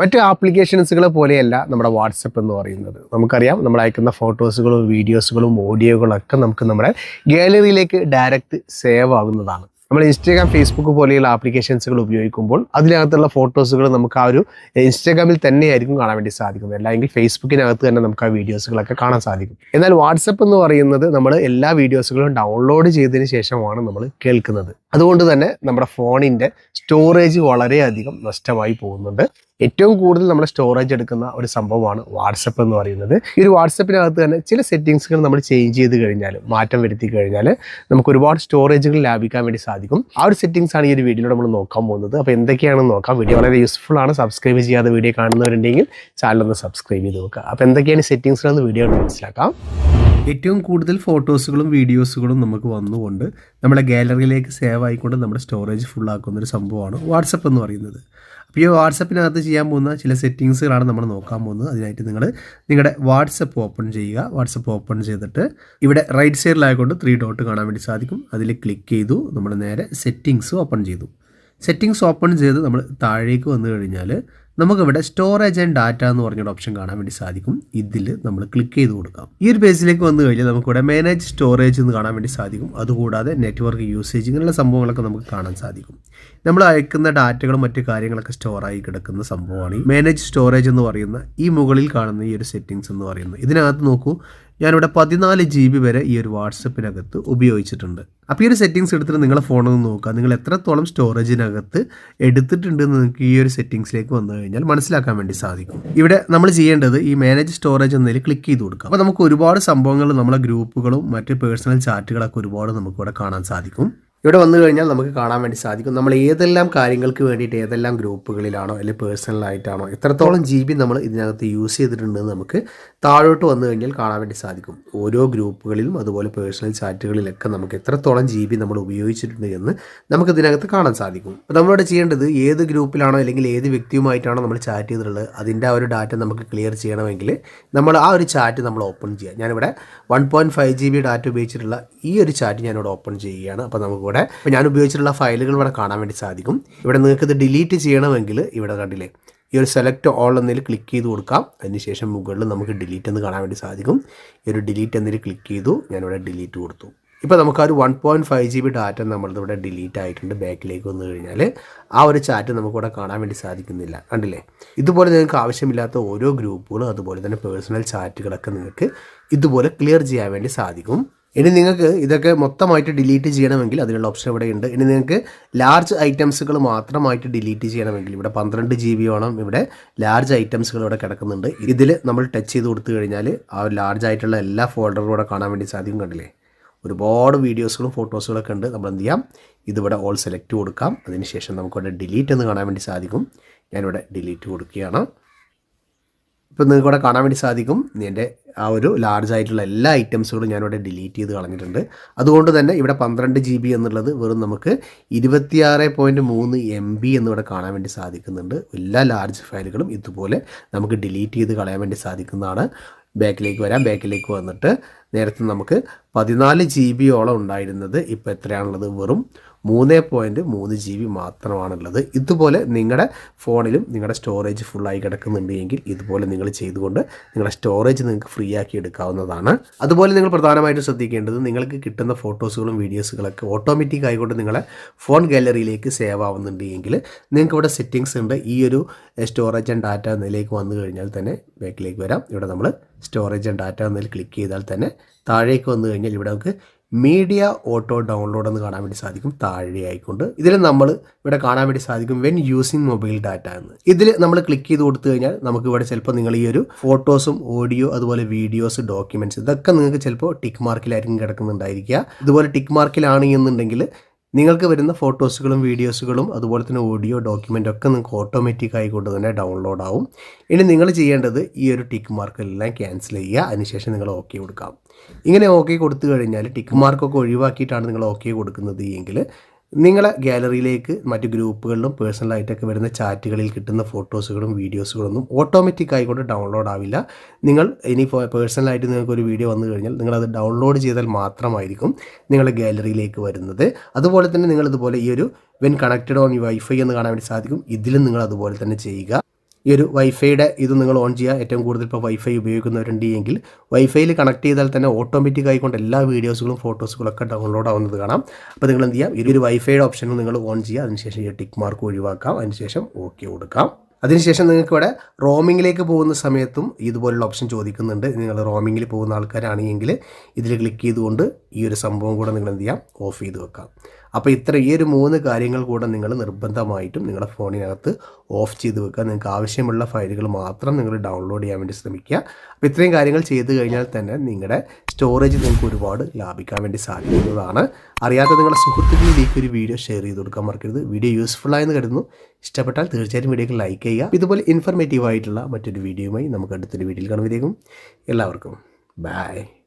മറ്റ് ആപ്ലിക്കേഷൻസുകളെ പോലെയല്ല നമ്മുടെ വാട്സപ്പ് എന്ന് പറയുന്നത്. നമുക്കറിയാം നമ്മൾ അയക്കുന്ന ഫോട്ടോസുകളും വീഡിയോസുകളും ഓഡിയോകളും ഒക്കെ നമുക്ക് നമ്മുടെ ഗാലറിയിലേക്ക് ഡയറക്റ്റ് സേവ് ആകുന്നതാണ് നമ്മൾ ഇൻസ്റ്റാഗ്രാം ഫേസ്ബുക്ക് പോലെയുള്ള ആപ്ലിക്കേഷൻസുകൾ ഉപയോഗിക്കുമ്പോൾ അതിനകത്തുള്ള ഫോട്ടോസുകൾ നമുക്ക് ആ ഒരു ഇൻസ്റ്റാഗ്രാമിൽ തന്നെയായിരിക്കും കാണാൻ വേണ്ടി സാധിക്കുന്നത്. അല്ലെങ്കിൽ ഫേസ്ബുക്കിനകത്ത് തന്നെ നമുക്ക് ആ വീഡിയോസുകളൊക്കെ കാണാൻ സാധിക്കും. എന്നാൽ വാട്സപ്പ് എന്ന് പറയുന്നത് നമ്മൾ എല്ലാ വീഡിയോസുകളും ഡൗൺലോഡ് ചെയ്തതിന് ശേഷമാണ് നമ്മൾ കേൾക്കുന്നത്. അതുകൊണ്ട് തന്നെ നമ്മുടെ ഫോണിന്റെ സ്റ്റോറേജ് വളരെയധികം നഷ്ടമായി പോകുന്നുണ്ട്. ഏറ്റവും കൂടുതൽ നമ്മൾ സ്റ്റോറേജ് എടുക്കുന്ന ഒരു സംഭവമാണ് വാട്സപ്പ് എന്ന് പറയുന്നത്. ഈ ഒരു വാട്സപ്പിനകത്ത് തന്നെ ചില സെറ്റിങ്സുകൾ നമ്മൾ ചേഞ്ച് ചെയ്ത് കഴിഞ്ഞാൽ മാറ്റം വരുത്തി കഴിഞ്ഞാൽ നമുക്ക് ഒരുപാട് സ്റ്റോറേജുകൾ ലാഭിക്കാൻ വേണ്ടി സാധിക്കും. ആ ഒരു സെറ്റിങ്സ് ആണ് ഈ ഒരു വീഡിയോയിൽ നമ്മൾ നോക്കാൻ പോകുന്നത്. അപ്പോൾ എന്തൊക്കെയാണെന്ന് നോക്കാം. വീഡിയോ വളരെ യൂസ്ഫുൾ ആണ്. സബ്സ്ക്രൈബ് ചെയ്യാതെ വീഡിയോ കാണുന്നവരുണ്ടെങ്കിൽ ചാനൽ ഒന്ന് സബ്സ്ക്രൈബ് ചെയ്ത് നോക്കുക അപ്പോൾ എന്തൊക്കെയാണ് സെറ്റിങ്സിലെന്ന് വീഡിയോ മനസ്സിലാക്കാം. ഏറ്റവും കൂടുതൽ ഫോട്ടോസുകളും വീഡിയോസുകളും നമുക്ക് വന്നുകൊണ്ട് നമ്മുടെ ഗാലറിയിലേക്ക് സേവ് ആയിക്കൊണ്ട് നമ്മുടെ സ്റ്റോറേജ് ഫുൾ ആക്കുന്ന ഒരു സംഭവമാണ് വാട്സപ്പ് എന്ന് പറയുന്നത്. അപ്പോൾ ഈ വാട്സപ്പിനകത്ത് ചെയ്യാൻ പോകുന്ന ചില സെറ്റിങ്സുകളാണ് നമ്മൾ നോക്കാൻ പോകുന്നത്. അതിനായിട്ട് നിങ്ങൾ നിങ്ങളുടെ വാട്സപ്പ് ഓപ്പൺ ചെയ്യുക. വാട്സപ്പ് ഓപ്പൺ ചെയ്തിട്ട് ഇവിടെ റൈറ്റ് സൈഡിലായിക്കൊണ്ട് ത്രീ ഡോട്ട് കാണാൻ വേണ്ടി സാധിക്കും. അതിൽ ക്ലിക്ക് ചെയ്തു. നമ്മൾ നേരെ സെറ്റിങ്സ് ഓപ്പൺ ചെയ്തു. സെറ്റിങ്സ് ഓപ്പൺ ചെയ്ത് നമ്മൾ താഴേക്ക് വന്നു കഴിഞ്ഞാൽ നമുക്കിവിടെ സ്റ്റോറേജ് ആൻഡ് ഡാറ്റ എന്ന് പറഞ്ഞൊരു ഓപ്ഷൻ കാണാൻ വേണ്ടി സാധിക്കും. ഇതിൽ നമ്മൾ ക്ലിക്ക് ചെയ്ത് കൊടുക്കാം. ഈ ഒരു പേജിലേക്ക് വന്നു കഴിഞ്ഞാൽ നമുക്കിവിടെ മാനേജ് സ്റ്റോറേജ് എന്ന് കാണാൻ വേണ്ടി സാധിക്കും. അതുകൂടാതെ നെറ്റ്വർക്ക് യൂസേജ് ഇങ്ങനെയുള്ള സംഭവങ്ങളൊക്കെ നമുക്ക് കാണാൻ സാധിക്കും. നമ്മൾ അയക്കുന്ന ഡാറ്റകളും മറ്റു കാര്യങ്ങളൊക്കെ സ്റ്റോറായി കിടക്കുന്ന സംഭവമാണ് ഈ മാനേജ് സ്റ്റോറേജ് എന്ന് പറയുന്ന ഈ മുകളിൽ കാണുന്ന ഈ ഒരു സെറ്റിങ്സ് എന്ന് പറയുന്നത്. ഇതിനകത്ത് നോക്കൂ ഞാനിവിടെ പതിനാല് ജി ബി വരെ ഈ ഒരു വാട്സപ്പിനകത്ത് ഉപയോഗിച്ചിട്ടുണ്ട്. അപ്പോൾ ഈ ഒരു സെറ്റിങ്സ് എടുത്തിട്ട് നിങ്ങളെ ഫോണിൽ നിന്ന് നോക്കുക. നിങ്ങൾ എത്രത്തോളം സ്റ്റോറേജിനകത്ത് എടുത്തിട്ടുണ്ട് എന്ന് നിങ്ങൾക്ക് ഈ ഒരു സെറ്റിങ്സിലേക്ക് വന്നു കഴിഞ്ഞാൽ മനസ്സിലാക്കാൻ വേണ്ടി സാധിക്കും. ഇവിടെ നമ്മൾ ചെയ്യേണ്ടത് ഈ മാനേജ് സ്റ്റോറേജ് എന്നതിൽ ക്ലിക്ക് ചെയ്ത് കൊടുക്കുക. അപ്പോൾ നമുക്ക് ഒരുപാട് സംഭവങ്ങൾ നമ്മളെ ഗ്രൂപ്പുകളും മറ്റ് പേഴ്സണൽ ചാറ്റുകളൊക്കെ ഒരുപാട് നമുക്കിവിടെ കാണാൻ സാധിക്കും. ഇവിടെ വന്നു കഴിഞ്ഞാൽ നമുക്ക് കാണാൻ വേണ്ടി സാധിക്കും. നമ്മൾ ഏതെല്ലാം കാര്യങ്ങൾക്ക് വേണ്ടിയിട്ട് ഏതെല്ലാം ഗ്രൂപ്പുകളിലാണോ അല്ലെങ്കിൽ പേഴ്സണലായിട്ടാണോ എത്രത്തോളം ജി ബി നമ്മൾ ഇതിനകത്ത് യൂസ് ചെയ്തിട്ടുണ്ടെന്ന് നമുക്ക് താഴോട്ട് വന്നു കഴിഞ്ഞാൽ കാണാൻ വേണ്ടി സാധിക്കും. ഓരോ ഗ്രൂപ്പുകളിലും അതുപോലെ പേഴ്സണൽ ചാറ്റുകളിലൊക്കെ നമുക്ക് എത്രത്തോളം ജി ബി നമ്മൾ ഉപയോഗിച്ചിട്ടുണ്ട് എന്ന് നമുക്ക് ഇതിനകത്ത് കാണാൻ സാധിക്കും. അപ്പോൾ നമ്മളിവിടെ ചെയ്യേണ്ടത് ഏത് ഗ്രൂപ്പിലാണോ അല്ലെങ്കിൽ ഏത് വ്യക്തിയുമായിട്ടാണോ നമ്മൾ ചാറ്റ് ചെയ്തിട്ടുള്ളത് അതിന്റെ ആ ഒരു ഡാറ്റ നമുക്ക് ക്ലിയർ ചെയ്യണമെങ്കിൽ നമ്മൾ ആ ഒരു ചാറ്റ് നമ്മൾ ഓപ്പൺ ചെയ്യുക. ഞാനിവിടെ one point five G B data ഉപയോഗിച്ചിട്ടുള്ള ഈ ഒരു ചാറ്റ് ഞാനിവിടെ ഓപ്പൺ ചെയ്യുകയാണ്. അപ്പോൾ നമുക്കിവിടെ ഇപ്പോൾ ഞാൻ ഉപയോഗിച്ചിട്ടുള്ള ഫയലുകൾ ഇവിടെ കാണാൻ വേണ്ടി സാധിക്കും. ഇവിടെ നിങ്ങൾക്ക് ഇത് ഡിലീറ്റ് ചെയ്യണമെങ്കിൽ ഇവിടെ കണ്ടില്ലേ ഈ ഒരു സെലക്ട് ഓൾ എന്നതിൽ ക്ലിക്ക് ചെയ്ത് കൊടുക്കാം. അതിനുശേഷം മുകളിൽ നമുക്ക് ഡിലീറ്റ് എന്ന് കാണാൻ വേണ്ടി സാധിക്കും. ഈ ഒരു ഡിലീറ്റ് എന്നതിൽ ക്ലിക്ക് ചെയ്തു ഞാനിവിടെ ഡിലീറ്റ് കൊടുത്തു. ഇപ്പോൾ നമുക്ക് ആ ഒരു one point five G B data നമ്മളിത് ഇവിടെ ഡിലീറ്റ് ആയിട്ടുണ്ട്. ബാക്കിലേക്ക് വന്നു കഴിഞ്ഞാൽ ആ ഒരു ചാറ്റ് നമുക്കിവിടെ കാണാൻ വേണ്ടി സാധിക്കുന്നില്ല. കണ്ടില്ലേ? ഇതുപോലെ നിങ്ങൾക്ക് ആവശ്യമില്ലാത്ത ഓരോ ഗ്രൂപ്പുകളും അതുപോലെ തന്നെ പേഴ്സണൽ ചാറ്റുകളൊക്കെ നിങ്ങൾക്ക് ഇതുപോലെ ക്ലിയർ ചെയ്യാൻ വേണ്ടി സാധിക്കും. ഇനി നിങ്ങൾക്ക് ഇതൊക്കെ മൊത്തമായിട്ട് ഡിലീറ്റ് ചെയ്യണമെങ്കിൽ അതിനുള്ള ഓപ്ഷൻ ഇവിടെ ഉണ്ട്. ഇനി നിങ്ങൾക്ക് ലാർജ് ഐറ്റംസുകൾ മാത്രമായിട്ട് ഡിലീറ്റ് ചെയ്യണമെങ്കിൽ ഇവിടെ പന്ത്രണ്ട് ജി ബി ഓണം ഇവിടെ ലാർജ് ഐറ്റംസുകൾ ഇവിടെ കിടക്കുന്നുണ്ട്. ഇതിൽ നമ്മൾ ടച്ച് ചെയ്ത് കൊടുത്തു കഴിഞ്ഞാൽ ആ ലാർജ് ആയിട്ടുള്ള എല്ലാ ഫോൾഡറും ഇവിടെ കാണാൻ വേണ്ടി സാധിക്കും കണ്ടില്ലേ? ഒരുപാട് വീഡിയോസുകളും ഫോട്ടോസുകളൊക്കെ ഉണ്ട്. നമ്മൾ എന്ത് ചെയ്യാം? ഇതിവിടെ ഓൾ സെലക്ട് കൊടുക്കാം. അതിനുശേഷം നമുക്കിവിടെ ഡിലീറ്റ് എന്ന് കാണാൻ വേണ്ടി സാധിക്കും. ഞാനിവിടെ ഡിലീറ്റ് കൊടുക്കുകയാണ്. ഇപ്പം നിങ്ങൾക്ക് ഇവിടെ കാണാൻ വേണ്ടി സാധിക്കും. എന്റെ ആ ഒരു ലാർജ് ആയിട്ടുള്ള എല്ലാ ഐറ്റംസുകളും ഞാനിവിടെ ഡിലീറ്റ് ചെയ്ത് കളഞ്ഞിട്ടുണ്ട്. അതുകൊണ്ട് തന്നെ ഇവിടെ പന്ത്രണ്ട് ജി ബി എന്നുള്ളത് വെറും നമുക്ക് ഇരുപത്തിയാറ് പോയിന്റ് മൂന്ന് എം ബി എന്നിവിടെ കാണാൻ വേണ്ടി സാധിക്കുന്നുണ്ട്. എല്ലാ ലാർജ് ഫയലുകളും ഇതുപോലെ നമുക്ക് ഡിലീറ്റ് ചെയ്ത് കളയാൻ വേണ്ടി സാധിക്കുന്നതാണ്. ബാക്കിലേക്ക് വരാം. ബാക്കിലേക്ക് വന്നിട്ട് നേരത്തെ നമുക്ക് പതിനാല് ജി ബിയോളം ഉണ്ടായിരുന്നത് ഇപ്പോൾ എത്രയാണുള്ളത്? വെറും മൂന്ന് പോയിന്റ് മൂന്ന് ജി ബി മാത്രമാണുള്ളത്. ഇതുപോലെ നിങ്ങളുടെ ഫോണിലും നിങ്ങളുടെ സ്റ്റോറേജ് ഫുള്ളായി കിടക്കുന്നുണ്ട് എങ്കിൽ ഇതുപോലെ നിങ്ങൾ ചെയ്തുകൊണ്ട് നിങ്ങളുടെ സ്റ്റോറേജ് നിങ്ങൾക്ക് ഫ്രീ ആക്കി എടുക്കാവുന്നതാണ്. അതുപോലെ നിങ്ങൾ പ്രധാനമായിട്ടും ശ്രദ്ധിക്കേണ്ടത് നിങ്ങൾക്ക് കിട്ടുന്ന ഫോട്ടോസുകളും വീഡിയോസുകളൊക്കെ ഓട്ടോമാറ്റിക് ആയിക്കൊണ്ട് നിങ്ങളെ ഫോൺ ഗാലറിയിലേക്ക് സേവ് ആവുന്നുണ്ട് എങ്കിൽ നിങ്ങൾക്ക് ഇവിടെ സെറ്റിങ്സ് ഉണ്ട്. ഈ ഒരു സ്റ്റോറേജ് ആൻഡ് ഡാറ്റ എന്നതിലേക്ക് വന്നു കഴിഞ്ഞാൽ തന്നെ ബാക്കിലേക്ക് വരാം. ഇവിടെ നമ്മൾ സ്റ്റോറേജ് ആൻഡ് ഡാറ്റ എന്നതിൽ ക്ലിക്ക് ചെയ്താൽ തന്നെ താഴേക്ക് വന്നു കഴിഞ്ഞാൽ ഇവിടെ നമുക്ക് മീഡിയ ഓട്ടോ ഡൗൺലോഡ് എന്ന് കാണാൻ വേണ്ടി സാധിക്കും. താഴെ ആയിക്കൊണ്ട് ഇതിൽ നമ്മൾ ഇവിടെ കാണാൻ വേണ്ടി സാധിക്കും വെൻ യൂസിങ് മൊബൈൽ ഡാറ്റ എന്ന്. ഇതിൽ നമ്മൾ ക്ലിക്ക് ചെയ്ത് കൊടുത്തു കഴിഞ്ഞാൽ നമുക്ക് ഇവിടെ ചിലപ്പോൾ നിങ്ങൾ ഈ ഒരു ഫോട്ടോസും ഓഡിയോ അതുപോലെ വീഡിയോസ് ഡോക്യുമെന്റ്സ് ഇതൊക്കെ നിങ്ങൾക്ക് ചിലപ്പോൾ ടിക്ക് മാർക്കിലായിരിക്കും കിടക്കുന്നുണ്ടായിരിക്കുക. ഇതുപോലെ ടിക്ക് മാർക്കിലാണ് എന്നുണ്ടെങ്കിൽ നിങ്ങൾക്ക് വരുന്ന ഫോട്ടോസുകളും വീഡിയോസുകളും അതുപോലെ തന്നെ ഓഡിയോ ഡോക്യുമെന്റ് ഒക്കെ നിങ്ങൾക്ക് ഓട്ടോമാറ്റിക് ആയിക്കൊണ്ട് തന്നെ ഡൗൺലോഡ് ആവും. ഇനി നിങ്ങൾ ചെയ്യേണ്ടത് ഈ ഒരു ടിക്ക് മാർക്കെല്ലാം ക്യാൻസൽ ചെയ്യുക. അതിനുശേഷം നിങ്ങൾ ഓക്കെ കൊടുക്കാം. ഇങ്ങനെ ഓക്കെ കൊടുത്തു കഴിഞ്ഞാൽ ടിക്ക് മാർക്കൊക്കെ ഒഴിവാക്കിയിട്ടാണ് നിങ്ങൾ ഓക്കെ കൊടുക്കുന്നത് എങ്കിൽ നിങ്ങളെ ഗാലറിയിലേക്ക് മറ്റ് ഗ്രൂപ്പുകളിലും പേഴ്സണലായിട്ടൊക്കെ വരുന്ന ചാറ്റുകളിൽ കിട്ടുന്ന ഫോട്ടോസുകളും വീഡിയോസുകളൊന്നും ഓട്ടോമാറ്റിക് ആയിക്കൊണ്ട് ഡൗൺലോഡ് ആവില്ല. നിങ്ങൾ ഇനി പേഴ്സണലായിട്ട് നിങ്ങൾക്ക് ഒരു വീഡിയോ വന്നു കഴിഞ്ഞാൽ നിങ്ങളത് ഡൗൺലോഡ് ചെയ്താൽ മാത്രമായിരിക്കും നിങ്ങളുടെ ഗാലറിയിലേക്ക് വരുന്നത്. അതുപോലെ തന്നെ നിങ്ങളിതുപോലെ ഈ ഒരു വെൻ കണക്റ്റഡ് ഓൺ വൈഫൈ എന്ന് കാണാൻ വേണ്ടി സാധിക്കും. ഇതിലും നിങ്ങൾ അതുപോലെ തന്നെ ചെയ്യുക. ഈ ഒരു വൈഫൈയുടെ ഇത് നിങ്ങൾ ഓൺ ചെയ്യുക ഏറ്റവും കൂടുതൽ ഇപ്പോൾ വൈഫൈ ഉപയോഗിക്കുന്നവരുണ്ട് എങ്കിൽ വൈഫൈയിൽ കണക്ട് ചെയ്താൽ തന്നെ ഓട്ടോമാറ്റിക് ആയിക്കൊണ്ട് എല്ലാ വീഡിയോസുകളും ഫോട്ടോസുകളും ഒക്കെ ഡൗൺലോഡ് ആവുന്നത് കാണാം. അപ്പോൾ നിങ്ങൾ എന്ത് ചെയ്യാം? ഈ ഒരു വൈഫൈയുടെ ഓപ്ഷനും നിങ്ങൾ ഓൺ ചെയ്യുക അതിനുശേഷം ഈ ടിക്ക് മാർക്ക് ഒഴിവാക്കാം. അതിനുശേഷം ഓക്കെ കൊടുക്കാം. അതിനുശേഷം നിങ്ങൾക്ക് ഇവിടെ റോമിങ്ങിലേക്ക് പോകുന്ന സമയത്തും ഇതുപോലുള്ള ഓപ്ഷൻ ചോദിക്കുന്നുണ്ട്. നിങ്ങൾ റോമിങ്ങിൽ പോകുന്ന ആൾക്കാരാണെങ്കിൽ ഇതിൽ ക്ലിക്ക് ചെയ്തുകൊണ്ട് ഈ ഒരു സംഭവം കൂടെ നിങ്ങൾ എന്ത് ചെയ്യാം? ഓഫ് ചെയ്ത് വെക്കാം. അപ്പോൾ ഇത്ര ഈ ഒരു മൂന്ന് കാര്യങ്ങൾ കൂടെ നിങ്ങൾ നിർബന്ധമായിട്ടും നിങ്ങളുടെ ഫോണിനകത്ത് ഓഫ് ചെയ്ത് വെക്കുക. നിങ്ങൾക്ക് ആവശ്യമുള്ള ഫയലുകൾ മാത്രം നിങ്ങൾ ഡൗൺലോഡ് ചെയ്യാൻ വേണ്ടി ശ്രമിക്കുക. അപ്പോൾ ഇത്രയും കാര്യങ്ങൾ ചെയ്ത് കഴിഞ്ഞാൽ തന്നെ നിങ്ങളുടെ സ്റ്റോറേജ് നിങ്ങൾക്ക് ഒരുപാട് ലാഭിക്കാൻ വേണ്ടി സാധിക്കുന്നതാണ്. അറിയാത്ത നിങ്ങളുടെ സുഹൃത്തുക്കളിലേക്ക് ഒരു വീഡിയോ ഷെയർ ചെയ്ത് കൊടുക്കാൻ മറക്കരുത്. വീഡിയോ യൂസ്ഫുൾ ആയെന്ന് കരുതുന്നു. ഇഷ്ടപ്പെട്ടാൽ തീർച്ചയായും വീഡിയോക്ക് ലൈക്ക് ചെയ്യുക. ഇതുപോലെ ഇൻഫർമേറ്റീവ് ആയിട്ടുള്ള മറ്റൊരു വീഡിയോയുമായി നമുക്ക് അടുത്തൊരു വീഡിയോയിൽ കാണുമ്പോഴേക്കും എല്ലാവർക്കും ബൈ